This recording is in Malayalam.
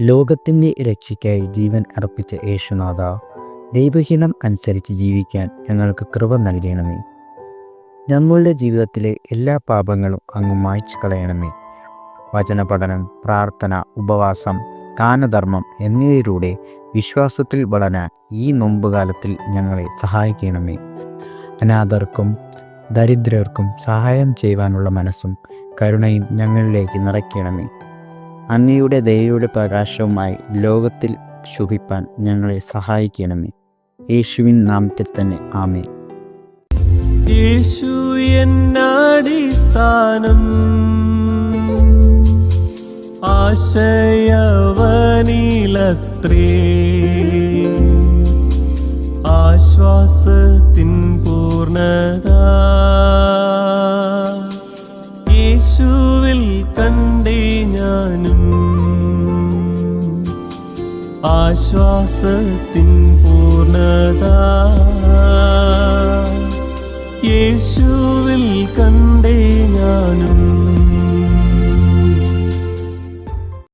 ലോകത്തിന്റെ രക്ഷയ്ക്കായി ജീവൻ അർപ്പിച്ച യേശുനാഥ ദൈവഹീനം അനുസരിച്ച് ജീവിക്കാൻ ഞങ്ങൾക്ക് കൃപ നൽകണമേ. ഞങ്ങളുടെ ജീവിതത്തിലെ എല്ലാ പാപങ്ങളും അങ്ങ് മായ്ച്ചു കളയണമേ. വചനപഠനം പ്രാർത്ഥന ഉപവാസം ദാനധർമ്മം എന്നിവയിലൂടെ വിശ്വാസത്തിൽ വളരാൻ ഈ നൊമ്പുകാലത്തിൽ ഞങ്ങളെ സഹായിക്കണമേ. അനാഥർക്കും ദരിദ്രർക്കും സഹായം ചെയ്യുവാനുള്ള മനസ്സും കരുണയും ഞങ്ങളിലേക്ക് നിറയ്ക്കണമേ. അങ്ങയുടെ ദയയുടെ പ്രകാശവുമായി ലോകത്തിൽ ശുഭിപ്പാൻ ഞങ്ങളെ സഹായിക്കണമേ. യേശുവിൻ നാമത്തിൽ തന്നെ ആമേ യേശു എന്നാടിസ്ഥാനം ആശയവനിലത്രേ. ആശ്വാസത്തിൻ പൂർണത യേശുവിൽ കണ്ട